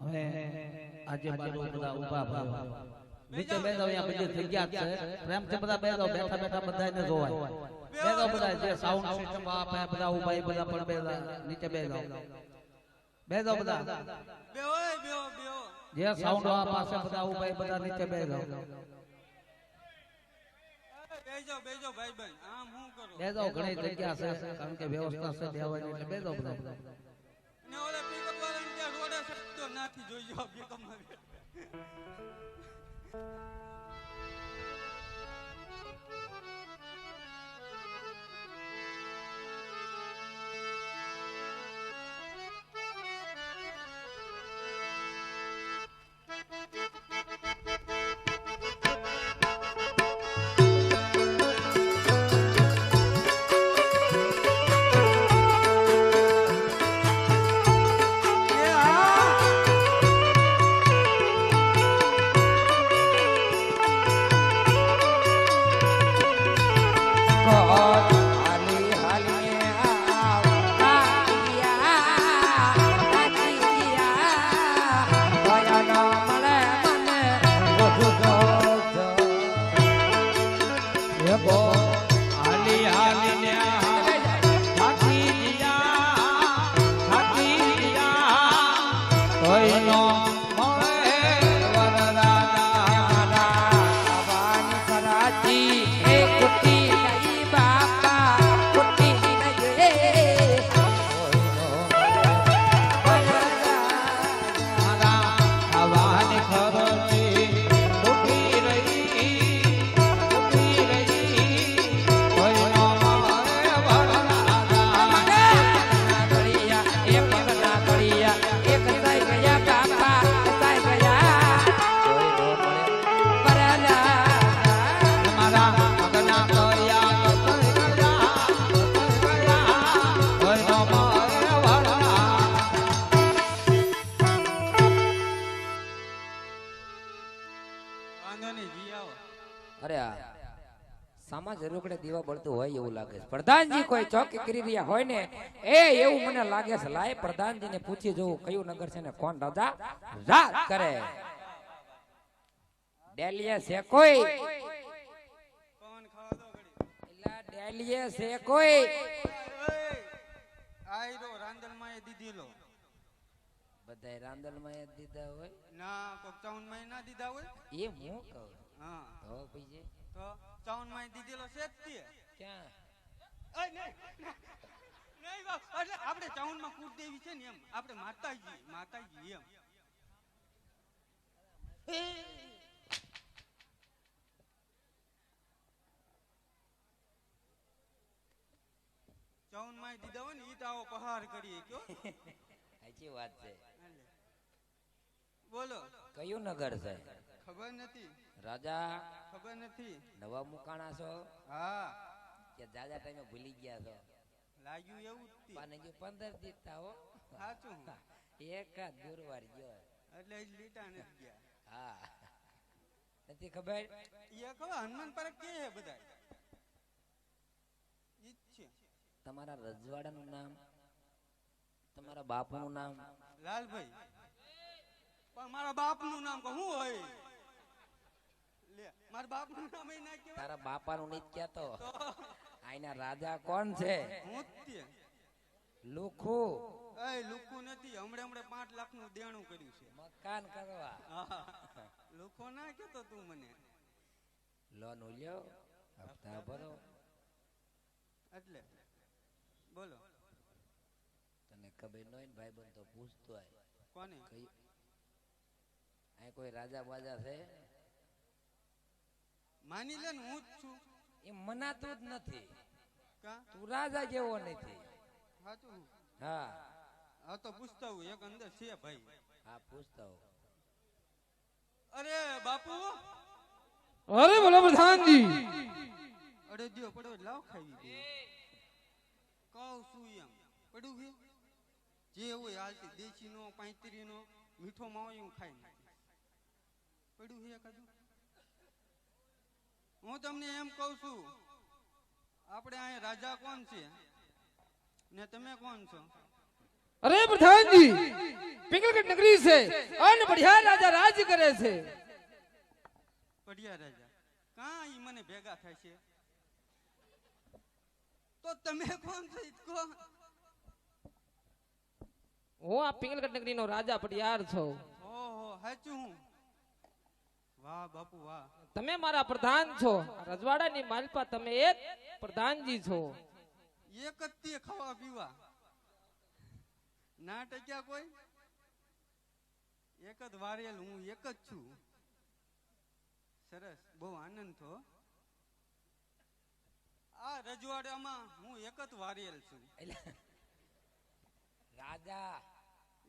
હવે આજે બધા જગ્યા છે. જે સાઉન્ડ સિસ્ટમ પણ નીચે બેસો બેસો બધા. જે સાઉન્ડ આ પાસે બધા બધા નીચે બેસો બેજો બેજો ભાઈ છે, કારણ કે વ્યવસ્થા છે સડતો નાખી જોઈજો પિકઅપ હે દીવા બળતું હોય એવું લાગે છે. પ્રધાનજી કોઈ ચોકી કરી રહ્યા હોય ને એ એવું મને લાગે છે લાય પ્રધાનજી ને પૂછી જોવું કયું નગર છે ને કોણ રાજા? રાજ કરે. ડેલીએ છે કોઈ? ડેલીએ છે કોઈ? આયરો રાંદલમાં એ દીધી લો બધાય રાંદલમાં દીધા હોય? ના કોક ચાઉનમાં ના દીધા હોય? એ હું કહું? હા. તો પછી? તો ચાઉનમાં દીધેલો છે જ તે. ક્યાં? નહીં, બાપ, એટલે આપણે ચાઉનમાં કૂટ દેવી છે ને એમ. આપણે માતાજી માતાજી એમ. ચાઉનમાં દીધા હોય ને ઈ તો આવો પહાર કરીએ કયો. સાચી વાત છે. બોલો. કયું નગર છે? ખબર નથી? રાજા ખબર નથી? નવા મુકાણા છો? હા. કે જાજા ટાઈમે ભૂલી ગયા છો? લાગ્યું એવું. પણ હજુ પંદર દીધા હો. સાચું. એક જ ગુરુવાર ગયો. એટલે લીટા નથી ગયા. હા. નથી ખબર? એ કહો હનુમાન પર કે હે બધા ઈચ્છે તમારા રજવાડાનું નામ તમારા બાપુનું નામ? લાલભાઈ. પણ મારા બાપનું નામ કહું હોય? મારા નામ એ ના તારા બાપાનું નહીં કહેતો. આઈના રાજા કોણ છે? હું તે. લુખુ. એ લુખુ નથી હમણે હમણે પાંચ લાખનું દેણું કર્યું છે. મકાન કરવા. લુખો ના કેતો તું મને. લોન ઉલ્યો? હપ્તા ભરો. એટલે બોલો. તને ખબર ન હોય ને ભાઈ બંધ તો પૂછતો આય કોને? કઈ આ કોઈ રાજા બાજા છે? માની લે ને હું જ છું. એ મનાતું જ નથી. તું રાજા જેવો નથી. સાચું હા. હા તો પૂછતા હું એક અંદર છે ભાઈ. હા પૂછતા હું અરે બાપુ! અરે બોલો પ્રધાનજી! અરે દિયો પડો લાવ ખાવી દે કહું છું એમ પડું ગયું જે હોય હાલતી દેશી નો પાંત્રી નો મીઠો માવો એવું ખાઈ. પડ્યું છે એકાદું હું તમને એમ કહું છું આપણે અહીં રાજા કોણ છે? ને તમે કોણ છો? અરે પ્રધાનજી પિંગલગઢ નગરી છે. અન બઢિયા રાજા રાજ કરે છે. બઢિયા રાજા. કાં ઈ મને ભેગા થાય છે? તો તમે કોણ છો કહો? હું આ પિંગલગઢ નગરીનો રાજા પડિયાર છું. ઓહો હાચું હું. વાહ બાપુ વાહ. તમે મારા પ્રધાન છો. રજવાડાની માલપા તમે એક પ્રધાનજી છો. એક જ તે ખાવા પીવા. ના ટક્યા કોઈ? એક જ વારેલ હું એક જ છું. સરસ બહુ આનંદ થયો આ રજવાડામાં હું એક જ વારેલ છું. રાજા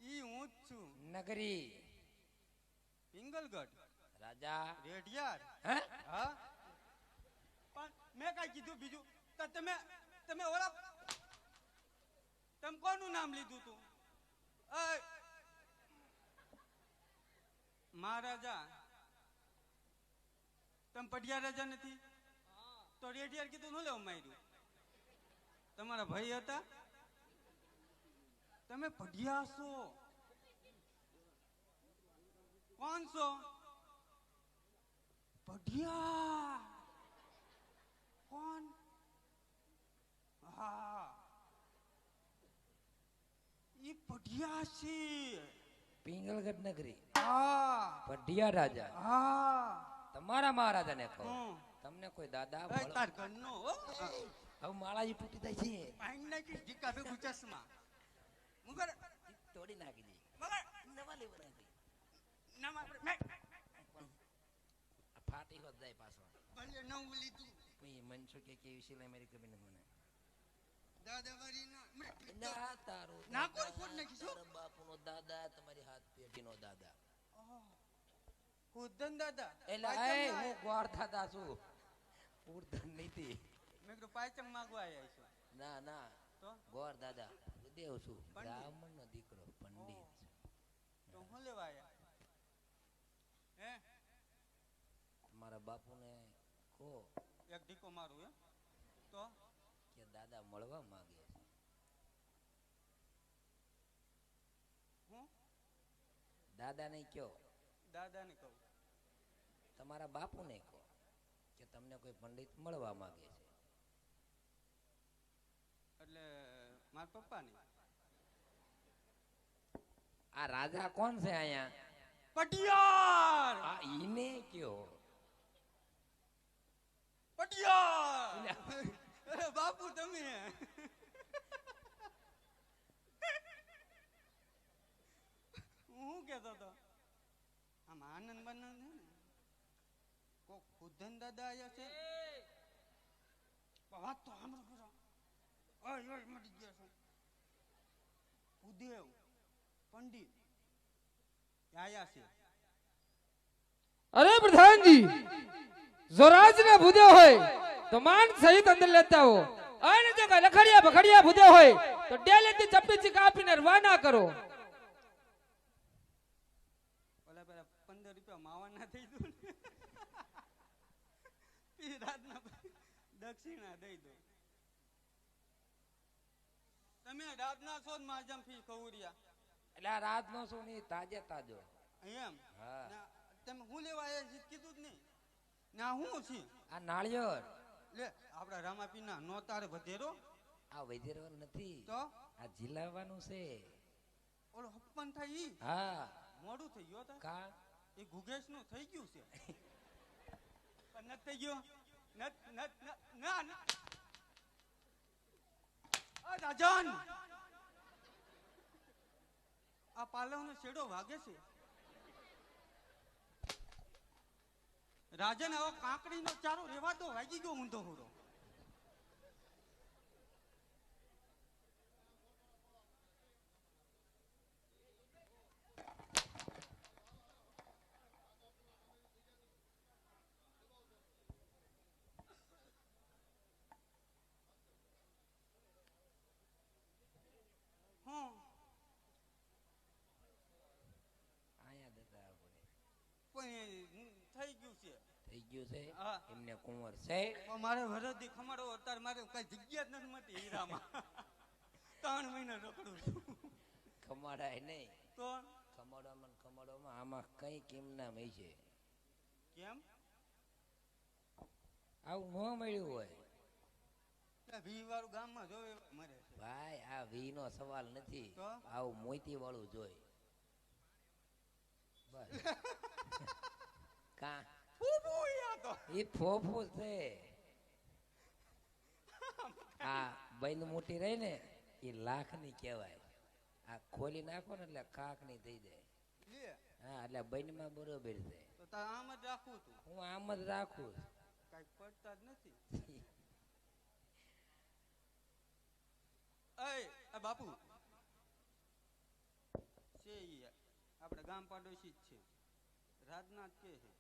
ઈ હું જ છું. નગરી. પિંગલગઢ. રાજા. રેઢિયાર. હે? હા? પણ મેં કઈ કીધું બીજું? તો તમે તમે ઓલા તમે કોનું નામ લીધું તું! મહારાજા તમે પઢિયા રાજા નથી? તો રેડિયાર કીધું ન લેવું માર્યું? તમારા ભાઈ હતા? તમે પઢિયા છો? કોણ છો? પઢિયા કોણ હા એ પઢિયા છે પિંગલગઢ નગરી હા પઢિયા રાજા હા તમારા મહારાજાને કહો। તમને કોઈ દાદા ભાઈ તાર ઘરનો. હવે માળાજી તૂટી જાય છે. પાણી નાખી ઢીકા ભેગું ગુચસમાં મુગર. તોડી નાખી દે. મગર. નવા લેવા નાખી નવા મેં જાય પાછો. ભલે નવું લીધું મન મનસુખ કે કેવી સિલાઈ મારી ખબર મને. ના ના તારો ના દાદા, ફોડ નાખીશ, બાપુનો દાદા તમારી હાથ પેઢીનો દાદા. ખુદન દાદા. એટલે એ હું ગોળ દાદા છું. પૂરધન નથી મેં કીધું પાયચમ માંગવા આવ્યા છો. ના ના. તો? ગોર દાદા દેવ છું. બ્રાહ્મણ નો દીકરો પંડિત. તો હું લેવા આવ્યા હે તમારા બાપુને કહો એક ઢીકો મારું એમ? તો? કે દાદા મળવા માંગે છે. હું? દાદાને કયો દાદાને કહું. તમારા બાપુને કહો કે તમને કોઈ પંડિત મળવા માંગે છે. એટલે મારા પપ્પાને? આ રાજા કોણ છે અહીંયા? પટિયાર! આ ઈને કયો પટિયાર અરે બાપુ તમે. હું કેતો હતો? આમ આનંદ છે ને કોક ખુદન દાદા આયા છે. વાત તો સાંભળો પૂરો ઓય ઓય મટી ગયો છે. ભૂદેવ પંડિત આયા છે. અરે પ્રધાનજી! જો રાજના ભૂદે હોય તો માન સહિત અંદર લેતા હો અને જો કઈ લખડિયા ભખડિયા ભૂદે હોય તો ડેલેથી ચપટી કાપીને રવાના કરો. ઓલા પેલા પંદર રૂપિયા માવાના થઈ દો પી રાતના દક્ષિણા દઈ દો. તમે રાતના છો જ માજમ ફી કૌરિયા એટલે રાત રાતનો શું નહીં તાજે તાજો. એમ? હા. તમે હું લેવા એ કીધું જ નહીં. ના હું છે? આ નાળિયેર. લે આપડા રામાપીના નો તારે વધેરો. આ વધેરો નથી. તો? આ જીલાવવાનું છે. ઓલો હપ્પન થાય ઈ? હા. મોડું થઈ ગયો તા કા? એ ગુગેશનું થઈ ગયું છે. પણ નથી થઈ ગયો? નત નત ન- ના. આ રાજન! આ પાલવનો શેડો વાગે છે. રાજન આવો કાંકડીનો ચારો રેવા દો વાગી ગયો ઊંધો હુડો હું આયા દેતા આપણે પણ એ થઈ ગયું છે. થઈ ગયું છે? એમને કુંવર છે? મારે વરદી ખમાડો અત્યારે મારે કઈ જગ્યા જ નથી મળતી હીરામાં. ત્રણ મહિના રોકડું છું. ખમાડાય નહીં. તો? ખમાડવામાં ને ખમાડવામાં આમાં કઈ કેમ ના મય છે? કેમ? આવું ન મળ્યું હોય. ભી વાળું ગામમાં જોવે મરે ભાઈ આ વી નો સવાલ નથી. આવું મોતી વાળું જોઈ. બસ. કા? ફૂફુ યા તો. એ ફોફો છે. આ બૈન મોટી રહી ને એ લાખની કહેવાય. આ ખોલી નાખો ને એટલે કાકની થઈ જાય. હા એટલે બૈનમાં બરોબર છે. તો આમ જ રાખું તું. હું આમ જ રાખું. કઈ પડતા જ નથી. અય બાપુ. છે આપણે ગામ પાડોશી જ છે. રાજનાથ કે છે.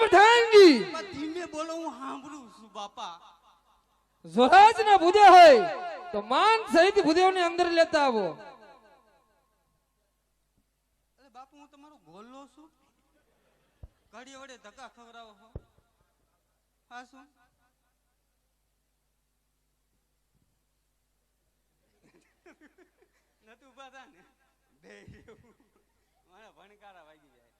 પ્રધાનજી ધીમે બોલો હું સાંભળું છું બાપા. જોરાજ ના ભૂદે હોય તો માન સહિત ભૂદેવને અંદર લેતા આવો. બાપુ હું તમારો ગોલ્લો છું. ઘડી વડે ધક્કા ખવડાવો છો. હા શું? નતું ઊભા થા ને? બે. ભણકારા વાગી જાય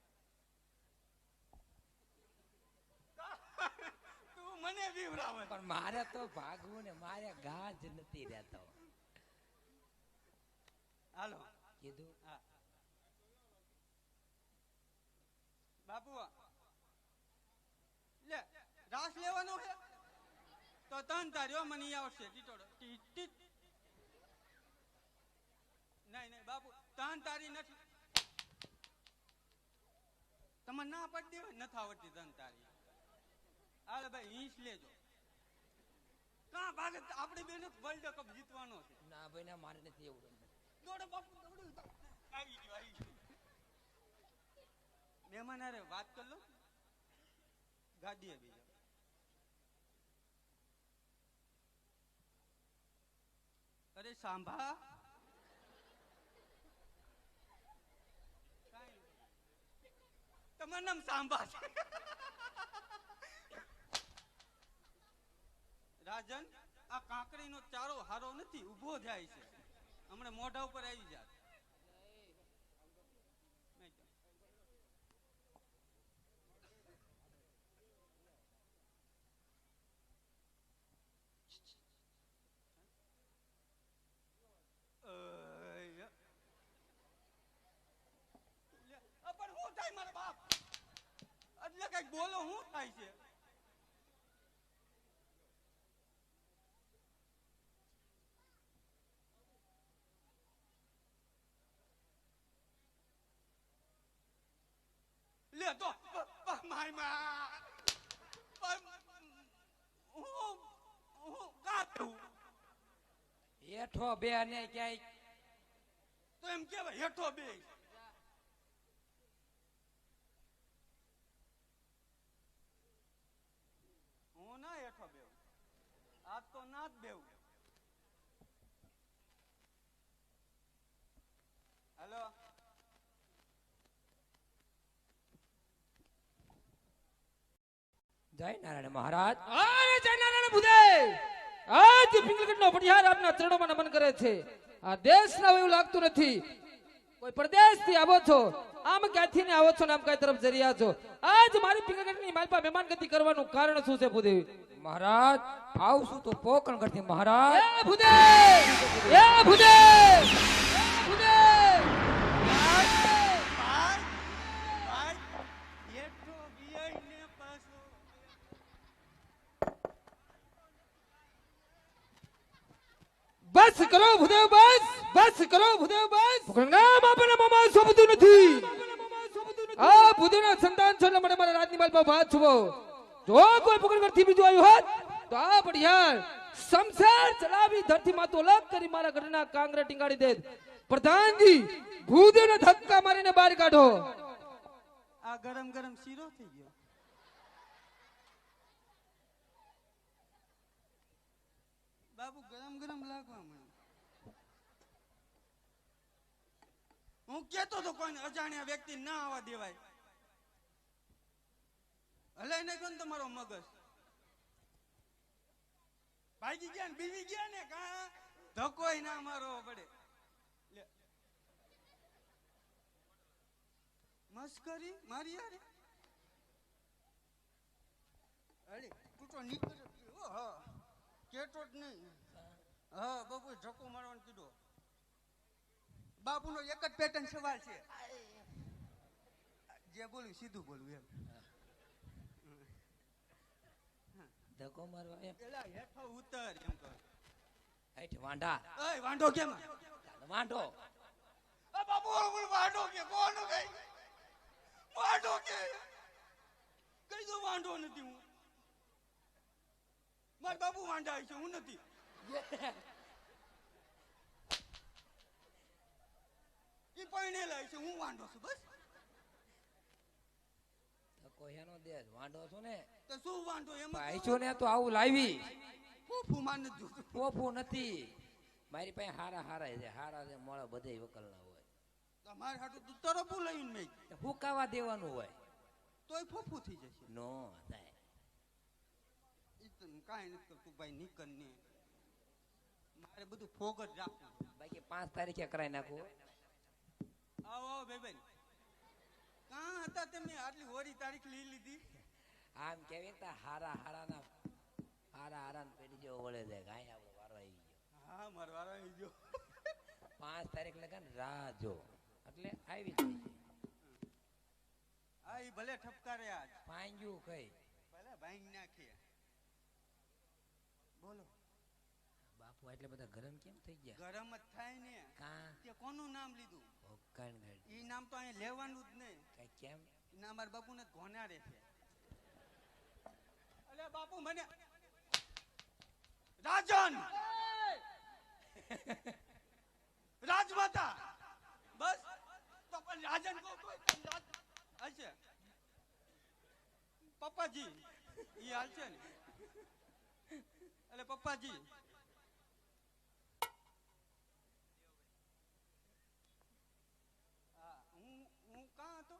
તું મને બીવડાવે. પણ મારે તો ભાગવું ને મારે ગા જ નથી રહેતો. હાલો. કીધું? બાપુ લે રાસ લેવાનો છે તો તન તાર્યો મને આવશે. ટીટોડો ટીટ ટીટ. નહીં નહીં બાપુ તન તારી નથી. તમને ના પડી દેવાય નથી આવડતી તન તારી. હાલે ભાઈ ઈંચ લેજો. કા ભાગે આપણે બેને વર્લ્ડ કપ જીતવાનો છે? ના ભાઈ ના મારે નથી એવું રમવું. દોડો બાપુ દોડો. આવી ગયો આવી ગયો. મહેમાન અરે વાત કર લો. ગાડીએ બીજો અરે સાંભા. તમારું નામ સાંભા છે. રાજન આ કાંકરીનો ચારો હારો નથી ઊભો જાય છે. હમણાં મોઢા ઉપર આવી જાત નહીં તો. અય. લે, આ પણ હું થાય મારા બાપ એટલે કંઈક બોલો હું થાય છે લે તો પ- પ- માયમાં પણ હું હું ગાતું હેઠો બે ને ક્યાંય તો એમ કેવાય હેઠો બે હું ના હેઠો બેવ આજ તો ના જ બેવ હેલો જય નારાયણ મહારાજ. અરે જય નારાયણ ભૂદેવ આજ પિંગલગઢનો પડિયાર આપના ચરણોમાં નમન કરે છે. આ દેશના એવું લાગતું નથી. કોઈ પ્રદેશથી આવો છો આમ ક્યાંથી ને આવો છો ને આમ કઈ તરફ જઈ રહ્યા છો? આજ મારી પિંગલગઢની માલપા મહેમાનગતિ કરવાનું કારણ શું છે ભૂદેવ? મહારાજ આવશું તો મહારાજ. એ ભૂદેવ! એ ભૂદેવ ભૂદેવ ભાઈ ભાઈ હેઠો બિયાઈને પાછો બસ કરો ભૂદેવ બસ બસ કરો ભૂદેવ બસ. નામ આપણને મામા સોંપતું નથી. આ ભૂદેવના સંતાન છો એટલે મને મારા રાજની માલપા વાત છુવો જો કોઈ પકડગઢથી બીજું આવ્યું હોત તો આ પડિયાર સંસાર ચલાવી ધરતી માં તો અલગ કરી મારા ઘરના કાંગરા ટીંગાડી દે પ્રધાનજી ભૂદેવને ધક્કા મારીને બહાર કાઢો. આ ગરમ ગરમ શીરો થઈ ગયો. બાબુ ગરમ ગરમ લાગવા મને. હું કેતો તો કોઈ અજાણ્યા વ્યક્તિ ના આવવા દેવાય. હલાઈ નાખ્યો ને તમારો મગજ. ભાગી ગયા ને બીવી ગયા ને કા? ધકોય ના મારવો પડે. મસ્કરી? મારી યારે અરે, તું તો નીકળ્યો હા. કેટો જ નહીં. હા બાપુ ધક્કો મારવાનું કીધો. બાપુનો એક જ પેટર્ન સવાલ છે. જે બોલું સીધું બોલું એમ. ધક્કો મારવા એમ. એલા હેઠો ઉતર એમ કહો. હેઠ વાંઢા. એ વાંઢો કેમ? વાંઢો. આ બાપુ બોલ વાંઢો કે કોણ કે? વાંઢો કે? કઈ દો વાંઢો નથી હું. માર બાપુ વાંઢા છે હું નથી. ઈ પરણેલા છે હું વાંઢો છું બસ. ધક્કો એનો દે વાંઢો છું ને. તો શું વાંઢો એમ પાછો ને તો આવું લાવી. ફૂફુ માન નથી નથી. મારી પાસે હારા હારા છે હારા છે મોળા બધે વકલના હોય. તમારે હાટું તું તરફું લઈને મેં. હુકાવા દેવાનું હોય? તોય ફૂફુ થઈ જશે. નો થાય. કાંઈ નથી કરતું ભાઈ નીકળ ને મારે બધું ફોગ જ રાખવું. બાકી પાંચ તારીખે કરાવી નાખું. આવો આવો કાં હતા તમે આટલી હોરી તારીખ લઈ લીધી? આમ કેવી તા હારા હારાના હારા હારાને પેઢી જેવો વળે છે. ગાય આપણો વારો આવી ગયો. હા મારો વારો આવી ગયો. પાંચ તારીખ લગન રાહ જો. એટલે આવી જાય આ ભલે ઠપકારે આજ. પાંજ્યું કઈ. ભલે ભાંગ નાખે બોલો બાપુ એટલે બધા ગરમ કેમ થઈ ગયા? ગરમ જ થાય ને. કા? તે કોનું નામ લીધું? ભોકાણ ગાડી ઈ નામ તો અહીં લેવાનું જ નહીં. કઈ કેમ? નામ મારા બાપુને ઘોનારે છે. અલે બાપુ મને રાજન! રાજમાતા! બસ. તો પણ રાજન કો હશે પપ્પાજી ઈ હાલ છે ને. એટલે પપ્પાજી હા હું હું કાં હતો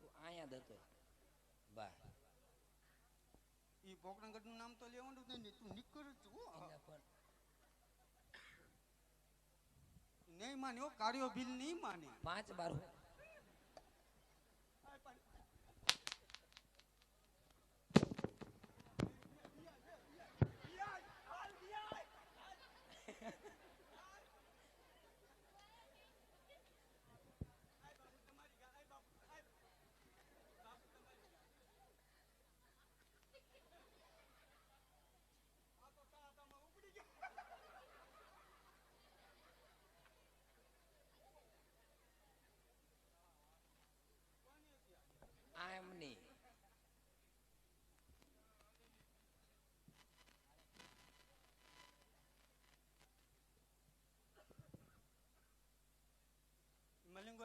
તું અહીંયા જ હતો બા ઈ નું નામ તો લેવાનું જ નહીં તું નીકળ જ પણ નહીં માને હો કાર્યો બિલ નહીં માને. પાંચ બાર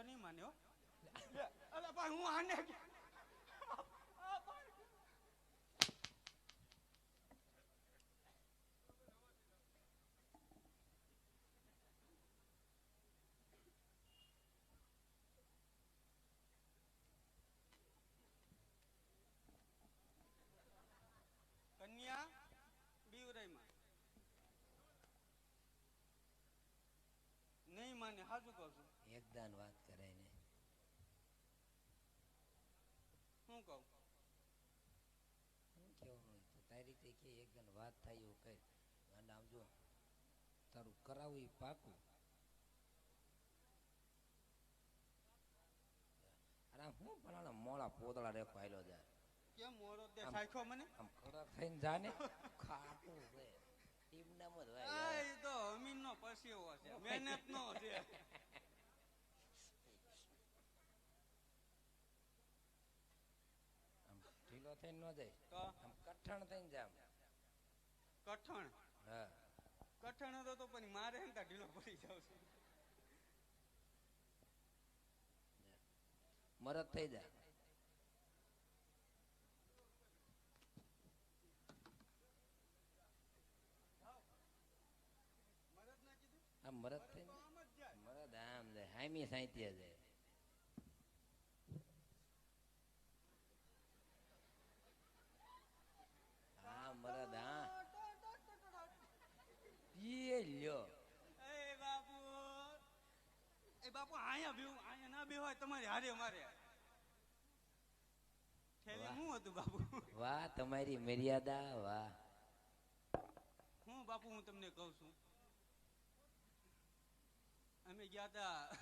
મલિંગો નહીં માન્યો અરે ભાઈ, હું આને કન્યા બીવરાઈમાં નહીં માને, હાજુ કહું છું. એકદાન કરાય ને શું કહું શું કેવાનું હોય તો તારી રીતે કે એકદમ વાત થાય એવું કઈ. અને આમ જો તારું કરાવું એ પાકું. અરે હું ભલાણા મોળા પોતળા રેખો આયલો જાય. કેમ મોળો તે આમ. મને? આમ કડક થઈને જાને. ખાટું રે ટીમનામ જ હોય આ ઈ તો અમીન નો પરસેવો છે. મહેનત નો છે. આમ ઢીલો થઈને ન જાય. તો આમ કઠણ થઈને જામ કઠણ. હા. કઠણ હતો તો પણ મારે એમ તા ઢીલો પડી જાવ છે. મરદ થઈ જાય મરદ થઈ મરદ આમ જાય. હામી સાહિત્ય જાય હા મરદ હા પીએ લ્યો એ આયા બેહું આયા ના બેવાય તમારે હારે મારે હતું બાપુ? વાહ તમારી મર્યાદા વાહ. હું બાપુ હું તમને કહું છું. અમે ગયા હતા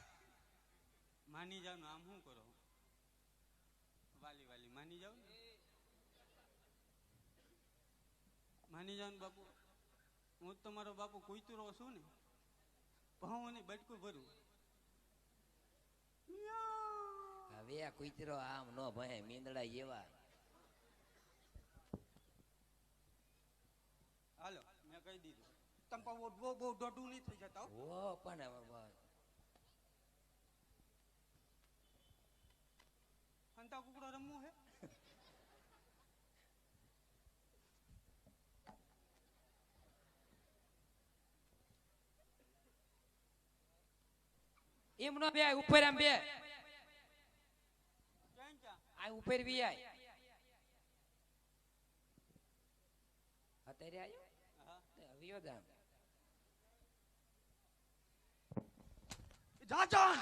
માની જાવ આમ શું કરો? વાલી વાલી માની જાવ ને માની જાવ બાપુ હું તમારો બાપુ કુતરો છું ને. ભાવ ને બટકું ભરું. હવે આ કુતરો આમ નો ભય મીંદડા એવા હાલો મેં કહી દીધું તમ બહુ બહુ બહુ દોઢું નહીં થઈ જતા હો. ઓ પણ. હંતા કુકડો રમવું હે એમ નો બે ઉપર આમ બે. આ ઉપર બી આય. અત્યારે આવ્યો આવ્યો ગામ. જાજન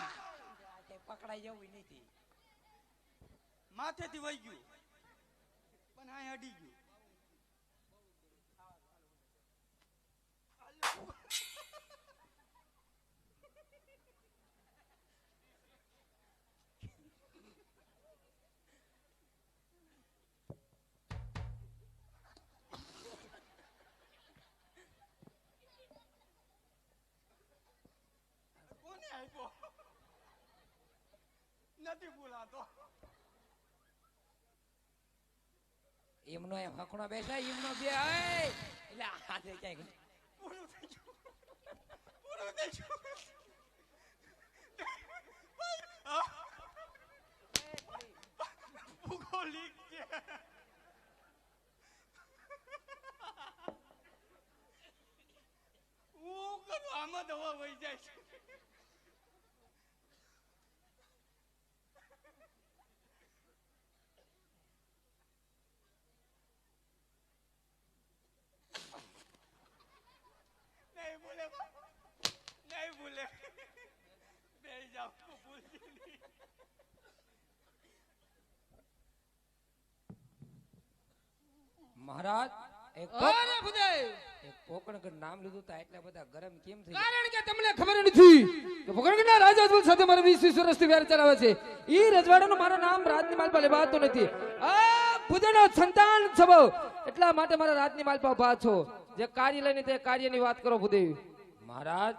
પકડાઈ જવું નથી. માથેથી વહી ગયું. પણ આ અડી ગયું. નથી બોલાતો એમનો એ હકણો બેસાય એમનો બે એટલે આ હાથે ક્યાંય પૂરું થઈ ગયું. પૂરું થઈ ગયું. ભૂગોલિક છે. હું કરું આમાં દવા વહી જાય છે નહીં ભૂલે બાપુ. નહીં ભૂલે બે જાઓ ભૂલતી એક અરે ભુદેવ! એક કોકણગઢ નામ લીધું તા એટલા બધા ગરમ કેમ થઈ કારણ કે તમને ખબર નથી કે ભગવાનના રાજા સાથે મારે વીસ વીસ વર્ષથી વેર ચલાવે છે. ઈ રજવાડાનું મારું નામ રાજની માલપા લેવાતું નથી. આ ભુજનો સંતાન છબો એટલા માટે મારા રાજની માલપા ઊભા છો. જે કાર્ય લઈને તે કાર્યની વાત કરો ભુદેવ. મહારાજ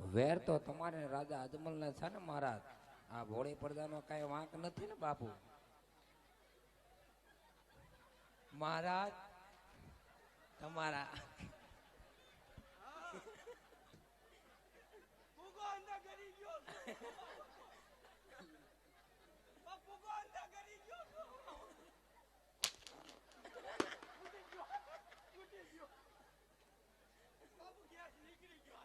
વેર તો તમારે રાજા અજમલ ના છે ને મહારાજ, આ ભોળે પડદાનો કઈ વાંક નથી ને બાપુ? મહારાજ, તમારા ગયો બા, ફૂગો અંદર કરી ગયો ફૂટી ગયો. ફૂટી ગયો. બાપુ ગેસ નીકળી ગયો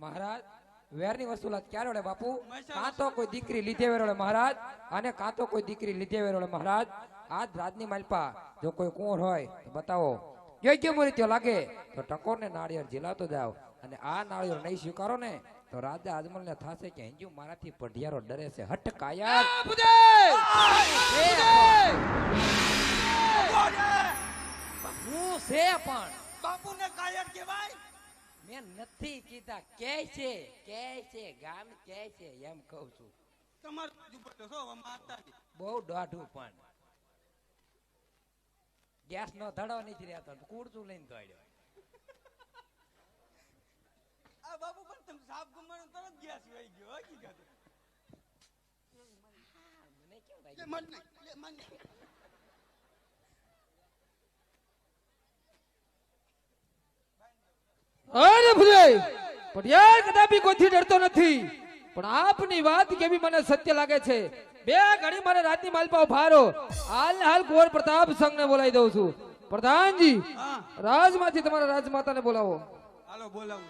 મહારાજ વેરની વસૂલાત ક્યારે વડે બાપુ? કાં તો કોઈ દીકરી લીધે વેરોળે મહારાજ અને કાં તો કોઈ દીકરી લીધે વેરોળે મહારાજ. આજ રાજની માલપા જો કોઈ કુંવર હોય તો બતાવો. યોગ્ય મૂર્તિઓ લાગે તો ટકોર ને નાળિયેર ઝીલાતો જાવ અને આ નાળિયેર નહીં સ્વીકારો ને તો રાજા આજમલ ને થશે કે હિંજુ મારાથી પઢિયારો ડરે છે. હટ કાયા! હું છે પણ. બાપુને કાયર કહેવાય? મેં નથી કીધા કે છે કે છે ગામ કે છે એમ કહું છું. તમારું બહુ દોઢું પણ. ગેસ નો ધડો નથી રહેતો કુડતું લઈને દોડ્યો. આ બાપુ પણ તમે સાપ ગુમાડો તરત ગેસ વહી ગયો હકીકત. મને કેમ લે મને મન અરે ભુદેવ પટિયાર કદાપી કોઈથી ડરતો નથી. પણ આપની વાત કેવી મને સત્ય લાગે છે? બે ઘડી મારે રાતની માલપા ભારો હાલ ને હાલ કુંવર પ્રતાપ સંઘને બોલાવી દઉં છું. પ્રધાનજી રાજમાંથી તમારા રાજમાતાને બોલાવો. હાલો બોલાવું